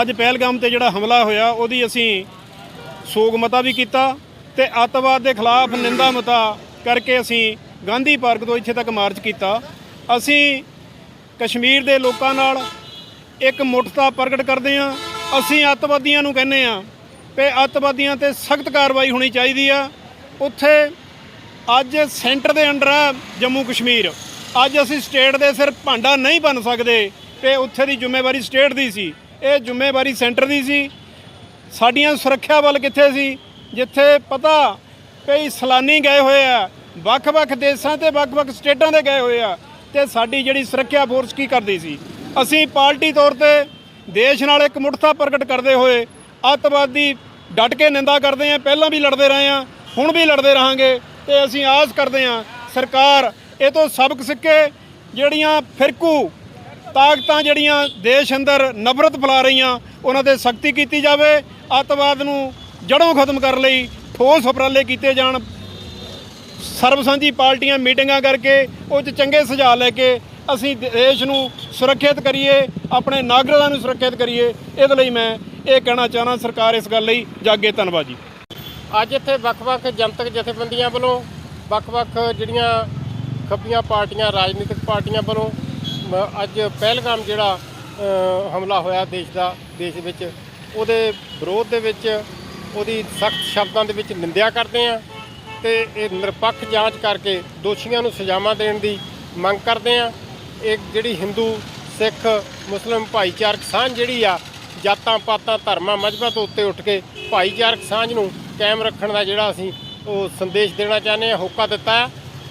ਅੱਜ ਪਹਿਲਗਾਮ ਤੇ ਜਿਹੜਾ ਹਮਲਾ ਹੋਇਆ, ਉਹਦੀ ਅਸੀਂ ਸੋਗ ਮਤਾ ਵੀ ਕੀਤਾ ਤੇ ਅੱਤਵਾਦ ਦੇ ਖਿਲਾਫ ਨਿੰਦਾ ਮਤਾ ਕਰਕੇ ਅਸੀਂ ਗਾਂਧੀ ਪਾਰਕ ਤੋਂ ਇੱਥੇ ਤੱਕ ਮਾਰਚ ਕੀਤਾ। ਅਸੀਂ ਕਸ਼ਮੀਰ ਦੇ ਲੋਕਾਂ ਨਾਲ ਇੱਕ ਮੁੱਠਤਾ ਪ੍ਰਗਟ ਕਰਦੇ ਹਾਂ। ਅਸੀਂ ਅੱਤਵਾਦੀਆਂ ਨੂੰ ਕਹਿੰਦੇ ਹਾਂ ਕਿ ਅੱਤਵਾਦੀਆਂ ਤੇ ਸਖਤ ਕਾਰਵਾਈ ਹੋਣੀ ਚਾਹੀਦੀ ਆ। ਉੱਥੇ ਅੱਜ ਸੈਂਟਰ ਦੇ ਅੰਡਰ ਆ ਜੰਮੂ ਕਸ਼ਮੀਰ। ਅੱਜ ਅਸੀਂ ਸਟੇਟ ਦੇ ਸਿਰ ਭਾਂਡਾ ਨਹੀਂ ਬਣ ਸਕਦੇ ਤੇ ਉੱਥੇ ਦੀ ਜ਼ਿੰਮੇਵਾਰੀ ਸਟੇਟ ਦੀ ਸੀ। ਇਹ ਜ਼ਿੰਮੇਵਾਰੀ ਸੈਂਟਰ ਦੀ ਸੀ। ਸਾਡੀਆਂ ਸੁਰੱਖਿਆ ਬਲ ਕਿੱਥੇ ਸੀ? ਜਿੱਥੇ ਪਤਾ ਕਈ ਸਲਾਨੀ ਗਏ ਹੋਏ ਆ। ਵੱਖ-ਵੱਖ ਦੇਸ਼ਾਂ ਤੇ ਵੱਖ-ਵੱਖ ਸਟੇਟਾਂ ਦੇ ਗਏ ਹੋਏ ਆ ਤੇ ਸਾਡੀ ਜਿਹੜੀ ਸੁਰੱਖਿਆ ਫੋਰਸ ਕੀ ਕਰਦੀ ਸੀ? ਅਸੀਂ ਪਾਰਟੀ ਤੌਰ ਤੇ ਦੇਸ਼ ਨਾਲ ਇੱਕ ਮੁੱਠਤਾ ਪ੍ਰਗਟ ਕਰਦੇ ਹੋਏ ਅੱਤਵਾਦੀ ਡਟ ਕੇ ਨਿੰਦਾ ਕਰਦੇ ਆ। ਪਹਿਲਾਂ ਵੀ ਲੜਦੇ ਰਹੇ ਆ, ਹੁਣ ਵੀ ਲੜਦੇ ਰਹਾਂਗੇ ਤੇ ਅਸੀਂ ਆਸ ਕਰਦੇ ਆ, ਸਰਕਾਰ, ਇਹ ਤੋਂ ਸਬਕ ਸਿੱਕੇ ਜਿਹੜੀਆਂ ਫਿਰਕੂ ਤਾਕਤਾਂ ਜਿਹੜੀਆਂ ਦੇਸ਼ ਅੰਦਰ ਨਫ਼ਰਤ ਫੈਲਾ ਰਹੀਆਂ, ਉਹਨਾਂ ਤੇ ਸਖਤੀ ਕੀਤੀ ਜਾਵੇ, ਅੱਤਵਾਦ ਨੂੰ ਜੜੋਂ ਖਤਮ ਕਰਨ ਲਈ ਠੋਸ ਉਪਰਾਲੇ ਕੀਤੇ ਜਾਣ। ਸਰਬਸਾਂਝੀ ਪਾਰਟੀਆਂ ਮੀਟਿੰਗਾਂ ਕਰਕੇ ਉਹ 'ਚ ਚੰਗੇ ਸੁਝਾਅ ਲੈ ਕੇ ਅਸੀਂ ਦੇਸ਼ ਨੂੰ ਸੁਰੱਖਿਅਤ ਕਰੀਏ, ਆਪਣੇ ਨਾਗਰਿਕਾਂ ਨੂੰ ਸੁਰੱਖਿਅਤ ਕਰੀਏ, ਇਹਦੇ ਲਈ ਮੈਂ ਇਹ ਕਹਿਣਾ ਚਾਹਣਾ ਸਰਕਾਰ ਇਸ ਗੱਲ ਲਈ, ਜਾਗੇ ਧੰਨਵਾਦ ਜੀ। ਅੱਜ ਇੱਥੇ ਵੱਖ-ਵੱਖ ਜਨਤਕ ਜਥੇਬੰਦੀਆਂ ਵੱਲੋਂ, ਵੱਖ-ਵੱਖ ਜਿਹੜੀਆਂ ਖੱਬੀਆਂ ਪਾਰਟੀਆਂ, ਰਾਜਨੀਤਿਕ ਪਾਰਟੀਆਂ ਵੱਲੋਂ ਅੱਜ ਪਹਿਲਗਾਮ ਜਿਹੜਾ ਹਮਲਾ ਹੋਇਆ ਦੇਸ਼ ਦਾ, ਦੇਸ਼ ਵਿੱਚ, ਉਹਦੇ ਵਿਰੋਧ ਦੇ ਵਿੱਚ, ਉਹਦੀ ਸਖਤ ਸ਼ਬਦਾਂ ਦੇ ਵਿੱਚ ਨਿੰਦਿਆ ਕਰਦੇ ਆ ਤੇ ਇਹ ਨਿਰਪੱਖ ਜਾਂਚ ਕਰਕੇ ਦੋਸ਼ੀਆਂ ਨੂੰ ਸਜ਼ਾਵਾਂ ਦੇਣ ਦੀ ਮੰਗ ਕਰਦੇ ਆ। ਇਹ ਜਿਹੜੀ ਹਿੰਦੂ, ਸਿੱਖ, ਮੁਸਲਿਮ ਭਾਈਚਾਰਕ ਸਾਂਝ ਜਿਹੜੀ ਆ, ਜਾਤਾਂ ਪਾਤਾਂ, ਧਰਮਾਂ ਮਜ਼ਬਾਂ ਤੋਂ ਉੱਤੇ ਉੱਠ ਕੇ ਭਾਈਚਾਰਕ ਸਾਂਝ ਨੂੰ ਕਾਇਮ ਰੱਖਣ ਦਾ ਜਿਹੜਾ ਅਸੀਂ ਉਹ ਸੰਦੇਸ਼ ਦੇਣਾ ਚਾਹੁੰਦੇ ਹਾਂ ਹੋਕਾ ਦਿੱਤਾ ਹੈ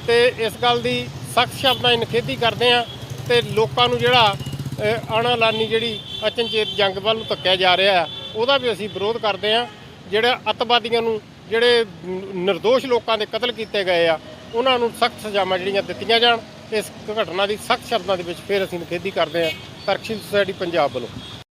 ਤੇ ਇਸ ਗੱਲ ਦੀ ਸਖਤ ਸ਼ਬਦਾਂ 'ਚ ਨਿਖੇਧੀ ਕਰਦੇ ਹਾਂ ਤੇ ਲੋਕਾਂ ਨੂੰ ਜਿਹੜਾ ਅਹ, ਅਣਐਲਾਨੀ ਜਿਹੜੀ ਅਚਨਚੇਤ ਜੰਗ ਵੱਲ ਨੂੰ ਧੱਕਿਆ ਜਾ ਰਿਹਾ ਹੈ ਉਹਦਾ ਵੀ ਅਸੀਂ ਵਿਰੋਧ ਕਰਦੇ ਹਾਂ। ਜਿਹੜੇ ਅੱਤਵਾਦੀਆਂ ਨੂੰ ਜਿਹੜੇ ਨ- ਨਿਰਦੋਸ਼ ਲੋਕਾਂ ਦੇ ਕਤਲ ਕੀਤੇ ਗਏ ਆ ਉਹਨਾਂ ਨੂੰ ਸਖਤ ਸਜ਼ਾਵਾਂ ਜਿਹੜੀਆਂ ਦਿੱਤੀਆਂ ਜਾਣ। ਇਸ ਘਟਨਾ ਦੀ ਸਖਤ ਸ਼ਬਦਾਂ ਦੇ ਵਿੱਚ ਫਿਰ ਅਸੀਂ ਨਿਖੇਧੀ ਕਰਦੇ ਹਾਂ। ਤਰਕਸ਼ੀਲ ਸੁਸਾਇਟੀ ਪੰਜਾਬ ਵੱਲੋਂ।